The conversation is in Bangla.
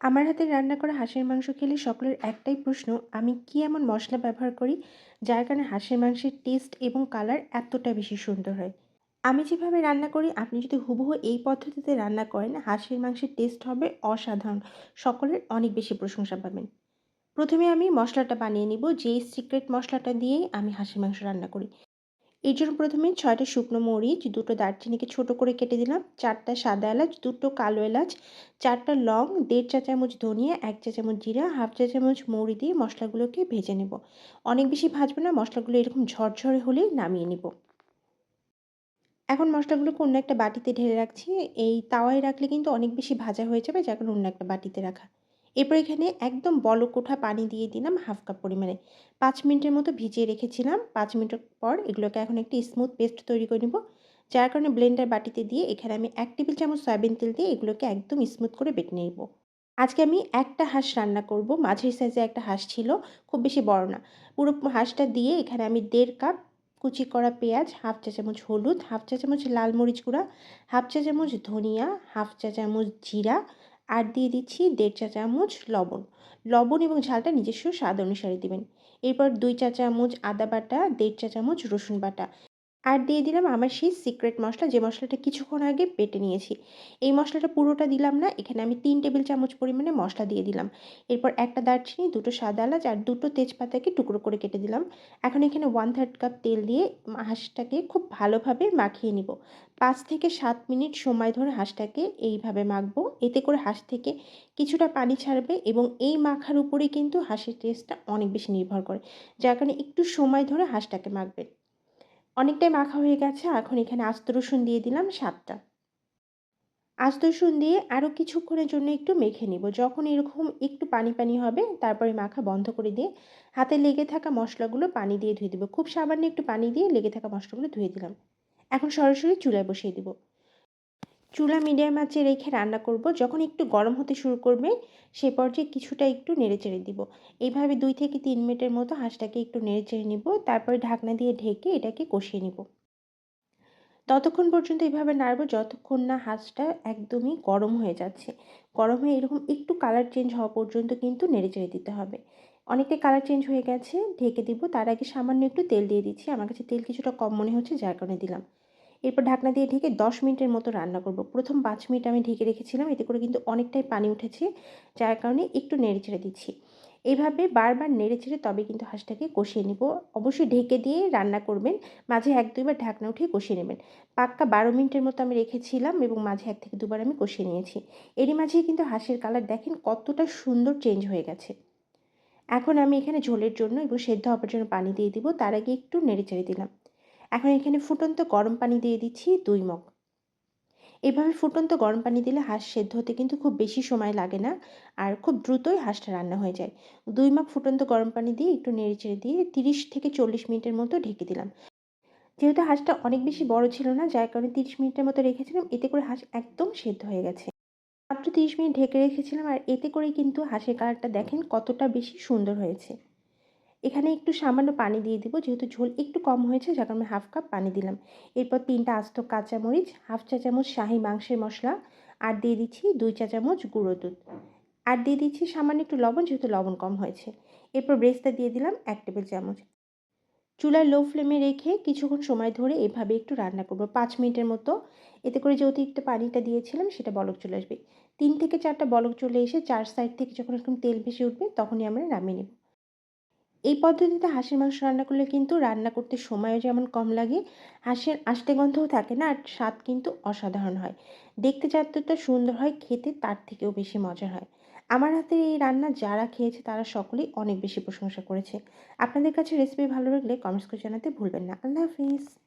আমার হাতে রান্না করা হাঁসের মাংস খেলে সকলের একটাই প্রশ্ন, আমি কি এমন মশলা ব্যবহার করি যার কারণে হাঁসের মাংসের টেস্ট এবং কালার এতটা বেশি সুন্দর হয়? আমি যেভাবে রান্না করি, আপনি যদি হুবহু এই পদ্ধতিতে রান্না করেন, হাঁসের মাংসের টেস্ট হবে অসাধারণ, সকলের অনেক বেশি প্রশংসা পাবেন। প্রথমে আমি মশলাটা বানিয়ে নিব, যেই সিক্রেট মশলাটা দিয়েই আমি হাঁসের মাংস রান্না করি। এর জন্য প্রথমে ছয়টা শুকনো মরিচ, দুটো দারচিনিকে ছোট করে কেটে দিলাম, চারটা সাদা এলাচ, দুটো কালো এলাচ, চারটা লং, দেড় চা চামচ ধনিয়া, এক চা চামচ জিরা, হাফ চা চামচ মৌরি দিয়ে মশলাগুলোকে ভেজে নেব। অনেক বেশি ভাজবো না, মশলাগুলো এরকম ঝরঝরে হলেই নামিয়ে নিব। এখন মশলাগুলোকে অন্য একটা বাটিতে ঢেলে রাখছি। এই তাওয়ায় রাখলে কিন্তু অনেক বেশি ভাজা হয়ে যাবে, যার অন্য একটা বাটিতে রাখা। এরপর এখানে একদম বলক ওঠা পানি দিয়ে দিলাম হাফ কাপ পরিমাণে। পাঁচ মিনিটের মতো ভিজিয়ে রেখেছিলাম। পাঁচ মিনিটের পর এগুলোকে এখন একটি স্মুথ পেস্ট তৈরি করে নেব। যার কারণে ব্লেন্ডার বাটিতে দিয়ে এখানে আমি এক টেবিল চামচ সয়াবিন তেল দিয়ে এগুলোকে একদম স্মুথ করে বেটে নেব। আজকে আমি একটা হাঁস রান্না করব। মাঝের সাইজে একটা হাঁস ছিল, খুব বেশি বড় না। পুরো হাঁসটা দিয়ে এখানে আমি দেড় কাপ কুচি করা পেঁয়াজ, হাফ চা চামচ হলুদ, হাফ চা চামচ লাল মরিচ গুঁড়া, হাফ চা চামচ ধনিয়া, হাফ চা চামচ জিরা আর দিয়ে দিচ্ছি দেড় চা চামচ লবণ। লবণ এবং ঝালটা নিজস্ব স্বাদ অনুসারে দেবেন। এরপর দুই চা চামচ আদা বাটা, দেড় চা চামচ রসুন বাটা। আর দিয়ে দিলাম আমার সেই সিক্রেট মশলা। যে মশলাটা কিছুক্ষণ আগে বেটে নিয়েছি। এই মশলাটা পুরোটা দিলাম না, এখানে আমি তিন টেবিল চামচ পরিমাণে মশলা দিয়ে দিলাম। এরপর একটা দারচিনি, দুটো সাদা এলাচ আর দুটো তেজপাতাকে টুকরো করে কেটে দিলাম। এখন এখানে ওয়ান থার্ড কাপ তেল দিয়ে হাঁসটাকে খুব ভালোভাবে মাখিয়ে নিব। পাঁচ থেকে সাত মিনিট সময় ধরে হাঁসটাকে এইভাবে মাখবো। এতে করে হাঁস থেকে কিছুটা পানি ছাড়বে এবং এই মাখার উপরেই কিন্তু হাঁসের টেস্টটা অনেক বেশি নির্ভর করে। যার কারণে একটু সময় ধরে হাঁসটাকে মাখবেন। অনেকটাই মাখা হয়ে গেছে, এখন এখানে আস্ত রসুন দিয়ে দিলাম সাতটা আস্ত রসুন দিয়ে আরও কিছুক্ষণের জন্য একটু মেখে নিব। যখন এরকম একটু পানি পানি হবে, তারপরে মাখা বন্ধ করে দিয়ে হাতে লেগে থাকা মশলাগুলো পানি দিয়ে ধুয়ে দেবো। খুব সামান্য একটু পানি দিয়ে লেগে থাকা মশলাগুলো ধুয়ে দিলাম। এখন সরাসরি চুলায় বসিয়ে দিব। চুলা মিডিয়াম আঁচে রেখে রান্না করব। যখন একটু গরম হতে শুরু করবে, সে পর্যায়ে কিছুটা একটু নেড়ে চেড়ে দিব। এইভাবে দুই থেকে তিন মিনিটের মতো হাঁসটাকে একটু নেড়ে চেড়ে নিব। তারপরে ঢাকনা দিয়ে ঢেকে এটাকে কষিয়ে নিব। ততক্ষণ পর্যন্ত এইভাবে নাড়ব যতক্ষণ না হাঁসটা একদমই গরম হয়ে যাচ্ছে। গরম হয়ে এরকম একটু কালার চেঞ্জ হওয়া পর্যন্ত কিন্তু নেড়ে চেড়ে দিতে হবে। অনেকটাই কালার চেঞ্জ হয়ে গেছে, ঢেকে দিব। তার আগে সামান্য একটু তেল দিয়ে দিচ্ছি। আমার কাছে তেল কিছুটা কম মনে হচ্ছে, যার কারণে দিলাম। এরপর ঢাকনা দিয়ে ঢেকে দশ মিনিটের মতো রান্না করব। প্রথম পাঁচ মিনিট আমি ঢেকে রেখেছিলাম, এতে করে কিন্তু অনেকটাই পানি উঠেছে, যার কারণে একটু নেড়ে ছেড়ে দিচ্ছি। এইভাবে বারবার নেড়ে ছেড়ে তবে কিন্তু হাঁসটাকে কষিয়ে নিব। অবশ্যই ঢেকে দিয়ে রান্না করবেন, মাঝে এক দুইবার ঢাকনা উঠিয়ে কষিয়ে নেবেন। পাক্কা বারো মিনিটের মতো আমি রেখেছিলাম এবং মাঝে এক থেকে দুবার আমি কষিয়ে নিয়েছি। এরই মাঝে কিন্তু হাঁসের কালার দেখেন কতটা সুন্দর চেঞ্জ হয়ে গেছে। এখন আমি এখানে ঝোলের জন্য এবং সেদ্ধ হওয়ার জন্য পানি দিয়ে দিব, তার আগে একটু নেড়ে চেড়ে দিলাম। এখন এখানে ফুটন্ত গরম পানি দিয়ে দিচ্ছি দুই মগ। এভাবে ফুটন্ত গরম পানি দিলে হাঁস সেদ্ধ হতে কিন্তু খুব বেশি সময় লাগে না আর খুব দ্রুতই হাঁসটা রান্না হয়ে যায়। দুই মগ ফুটন্ত গরম পানি দিয়ে একটু নেড়ে চেড়ে দিয়ে তিরিশ থেকে চল্লিশ মিনিটের মতো ঢেকে দিলাম। যেহেতু হাঁসটা অনেক বেশি বড় ছিল না, যার কারণে তিরিশ মিনিটের মতো রেখেছিলাম, এতে করে হাঁস একদম সেদ্ধ হয়ে গেছে। মাত্র তিরিশ মিনিট ঢেকে রেখেছিলাম আর এতে করেই কিন্তু হাঁসের কালারটা দেখেন কতটা বেশি সুন্দর হয়েছে। এখানে একটু সামান্য পানি দিয়ে দিব, যেহেতু ঝোল একটু কম হয়েছে, যার কারণে হাফ কাপ পানি দিলাম। এরপর তিনটা আস্ত কাঁচামরিচ হাফ চা চামচ শাহি মাংসের মশলা, আর দিয়ে দিচ্ছি দুই চা চামচ গুঁড়ো দুধ। আর দিয়ে দিচ্ছি সামান্য একটু লবণ, যেহেতু লবণ কম হয়েছে। এরপর ব্রেস্তা দিয়ে দিলাম এক টেবিল চামচ। চুলার লো ফ্লেমে রেখে কিছুক্ষণ সময় ধরে এভাবে একটু রান্না করব, পাঁচ মিনিটের মতো। এতে করে যে অতিরিক্ত পানিটা দিয়েছিলাম, সেটা বলক চলে আসবে। তিন থেকে চারটা বলক চলে এসে চার সাইড থেকে যখন এরকম তেল ভেসে উঠবে, তখনই আমরা নামিয়ে নেব। এই পদ্ধতিতে হাঁসের মাংস রান্না করলে কিন্তু রান্না করতে সময়ও যেমন কম লাগে, হাঁসের আষ্টে গন্ধও থাকে না, আর স্বাদ কিন্তু অসাধারণ হয়। দেখতে যতটা সুন্দর হয়, খেতে তার থেকেও বেশি মজা হয়। আমার হাতের এই রান্না যারা খেয়েছে তারা সকলেই অনেক বেশি প্রশংসা করেছে। আপনাদের কাছে রেসিপি ভালো লাগলে কমেন্টস করে জানাতে ভুলবেন না। আল্লাহ হাফিজ।